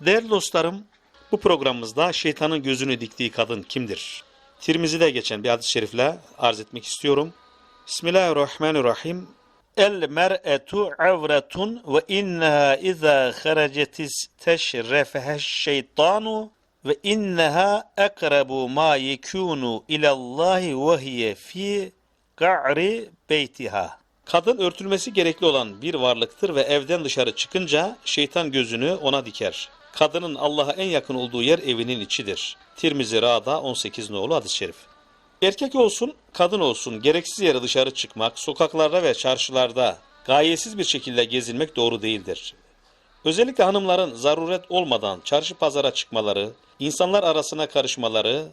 Değerli dostlarım, bu programımızda şeytanın gözünü diktiği kadın kimdir? Tirmizi'de geçen bir hadis-i şerifle arz etmek istiyorum. Bismillahirrahmanirrahim. El mer'etu avretun ve inneha iza haracetis teşrefeheş şeytanu ve inneha akrabu ma yekunu ilallahi ve hiye fi ga'ri beytiha. Kadın örtülmesi gerekli olan bir varlıktır ve evden dışarı çıkınca şeytan gözünü ona diker. Kadının Allah'a en yakın olduğu yer evinin içidir. Tirmizi Ra'da 18 nolu hadis-i şerif. Erkek olsun, kadın olsun gereksiz yere dışarı çıkmak, sokaklarda ve çarşılarda gayesiz bir şekilde gezinmek doğru değildir. Özellikle hanımların zaruret olmadan çarşı pazara çıkmaları, insanlar arasına karışmaları,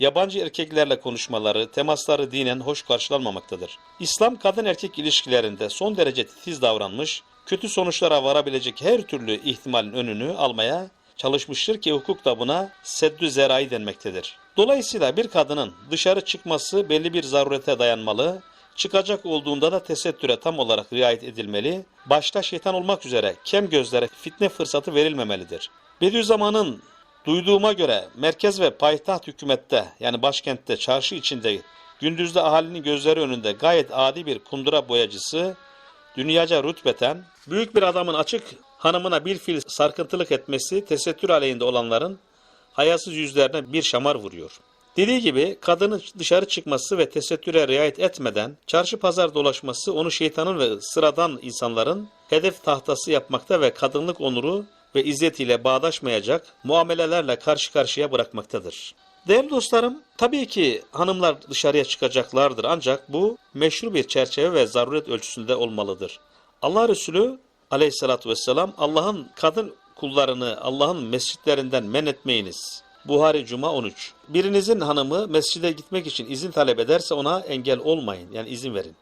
yabancı erkeklerle konuşmaları, temasları dinen hoş karşılanmamaktadır. İslam kadın erkek ilişkilerinde son derece titiz davranmış, kötü sonuçlara varabilecek her türlü ihtimalin önünü almaya çalışmıştır ki hukuk da buna seddü zerai denmektedir. Dolayısıyla bir kadının dışarı çıkması belli bir zarurete dayanmalı, çıkacak olduğunda da tesettüre tam olarak riayet edilmeli, başta şeytan olmak üzere kem gözlere fitne fırsatı verilmemelidir. Bediüzzaman'ın duyduğuma göre merkez ve payitaht hükümette yani başkentte çarşı içinde gündüzde ahalinin gözleri önünde gayet adi bir kundura boyacısı dünyaca rütbeten büyük bir adamın açık hanımına bir fil sarkıntılık etmesi tesettür aleyhinde olanların hayasız yüzlerine bir şamar vuruyor. Dediği gibi kadının dışarı çıkması ve tesettüre riayet etmeden çarşı pazar dolaşması onu şeytanın ve sıradan insanların hedef tahtası yapmakta ve kadınlık onuru ve izzetiyle bağdaşmayacak muamelelerle karşı karşıya bırakmaktadır. Değerli dostlarım, tabii ki hanımlar dışarıya çıkacaklardır ancak bu meşru bir çerçeve ve zaruret ölçüsünde olmalıdır. Allah Resulü aleyhissalatü vesselam Allah'ın kadın kullarını Allah'ın mescitlerinden men etmeyiniz. Buhari Cuma 13. Birinizin hanımı mescide gitmek için izin talep ederse ona engel olmayın yani izin verin.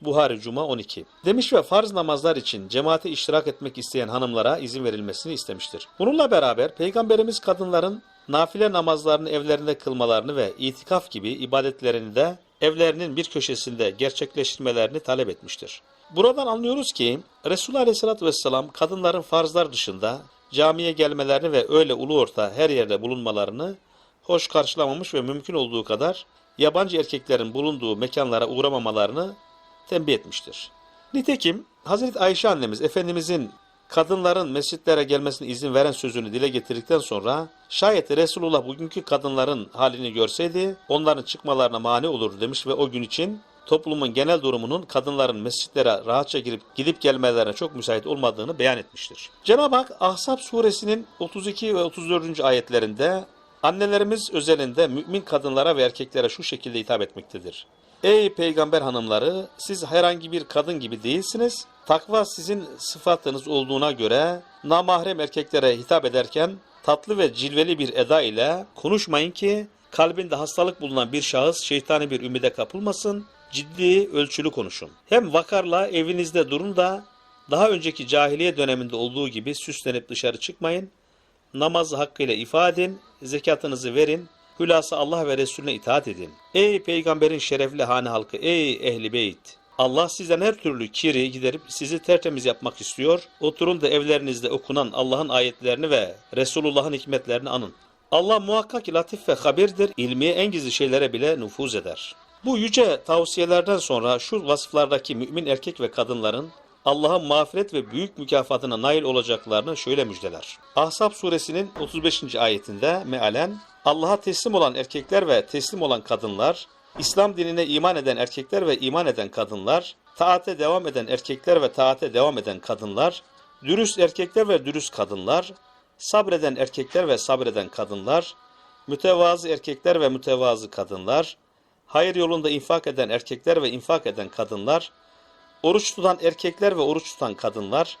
Buhari Cuma 12. Demiş ve farz namazlar için cemaate iştirak etmek isteyen hanımlara izin verilmesini istemiştir. Bununla beraber Peygamberimiz kadınların nafile namazlarını evlerinde kılmalarını ve itikaf gibi ibadetlerini de evlerinin bir köşesinde gerçekleştirmelerini talep etmiştir. Buradan anlıyoruz ki Resulullah Aleyhisselatü Vesselam kadınların farzlar dışında camiye gelmelerini ve öyle ulu orta her yerde bulunmalarını hoş karşılamamış ve mümkün olduğu kadar yabancı erkeklerin bulunduğu mekanlara uğramamalarını tembih etmiştir. Nitekim Hazreti Ayşe annemiz Efendimizin kadınların mescitlere gelmesine izin veren sözünü dile getirdikten sonra şayet Resulullah bugünkü kadınların halini görseydi onların çıkmalarına mani olur demiş ve o gün için toplumun genel durumunun kadınların mescitlere rahatça girip gidip gelmelerine çok müsait olmadığını beyan etmiştir. Cenab-ı Hak Ahzab suresinin 32 ve 34. ayetlerinde annelerimiz özelinde mümin kadınlara ve erkeklere şu şekilde hitap etmektedir. Ey peygamber hanımları siz herhangi bir kadın gibi değilsiniz. Takva sizin sıfatınız olduğuna göre namahrem erkeklere hitap ederken tatlı ve cilveli bir eda ile konuşmayın ki kalbinde hastalık bulunan bir şahıs şeytani bir ümide kapılmasın. Ciddi, ölçülü konuşun. Hem vakarla evinizde durun da daha önceki cahiliye döneminde olduğu gibi süslenip dışarı çıkmayın. Namazı hakkıyla ifade edin, zekatınızı verin, Hülasa Allah ve Resulüne itaat edin. Ey peygamberin şerefli hane halkı, ey ehli beyt! Allah sizden her türlü kiri giderip sizi tertemiz yapmak istiyor. Oturun da evlerinizde okunan Allah'ın ayetlerini ve Resulullah'ın hikmetlerini anın. Allah muhakkak latif ve habirdir, ilmi en gizli şeylere bile nüfuz eder. Bu yüce tavsiyelerden sonra şu vasıflardaki mümin erkek ve kadınların Allah'ın mağfiret ve büyük mükafatına nail olacaklarını şöyle müjdeler. Ahzab suresinin 35. ayetinde mealen Allah'a teslim olan erkekler ve teslim olan kadınlar, İslam dinine iman eden erkekler ve iman eden kadınlar, taate devam eden erkekler ve taate devam eden kadınlar, dürüst erkekler ve dürüst kadınlar, sabreden erkekler ve sabreden kadınlar, mütevazı erkekler ve mütevazı kadınlar, hayır yolunda infak eden erkekler ve infak eden kadınlar, oruç tutan erkekler ve oruç tutan kadınlar,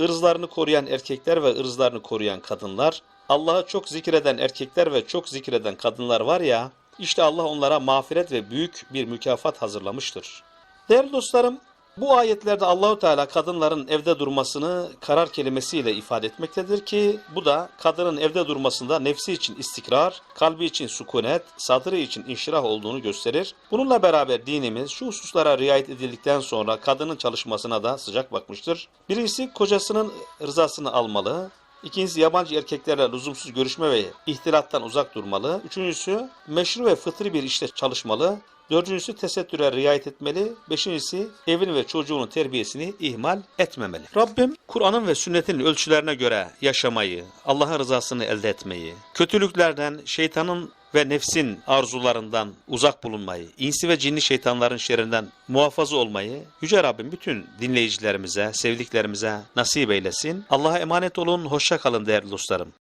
ırzlarını koruyan erkekler ve ırzlarını koruyan kadınlar, Allah'ı çok zikreden erkekler ve çok zikreden kadınlar var ya, işte Allah onlara mağfiret ve büyük bir mükafat hazırlamıştır. Değerli dostlarım, bu ayetlerde Allahu Teala kadınların evde durmasını karar kelimesiyle ifade etmektedir ki bu da kadının evde durmasında nefsi için istikrar, kalbi için sükunet, sadrı için inşirah olduğunu gösterir. Bununla beraber dinimiz şu hususlara riayet edildikten sonra kadının çalışmasına da sıcak bakmıştır. Birincisi kocasının rızasını almalı, İkincisi yabancı erkeklerle lüzumsuz görüşme ve ihtilattan uzak durmalı. Üçüncüsü meşru ve fıtri bir işte çalışmalı. Dördüncüsü tesettüre riayet etmeli. Beşincisi evini ve çocuğunun terbiyesini ihmal etmemeli. Rabbim Kur'an'ın ve sünnetin ölçülerine göre yaşamayı, Allah'ın rızasını elde etmeyi, kötülüklerden, şeytanın ve nefsin arzularından uzak bulunmayı, insi ve cinli şeytanların şerrinden muhafaza olmayı Yüce Rabbim bütün dinleyicilerimize, sevdiklerimize nasip eylesin. Allah'a emanet olun, hoşça kalın değerli dostlarım.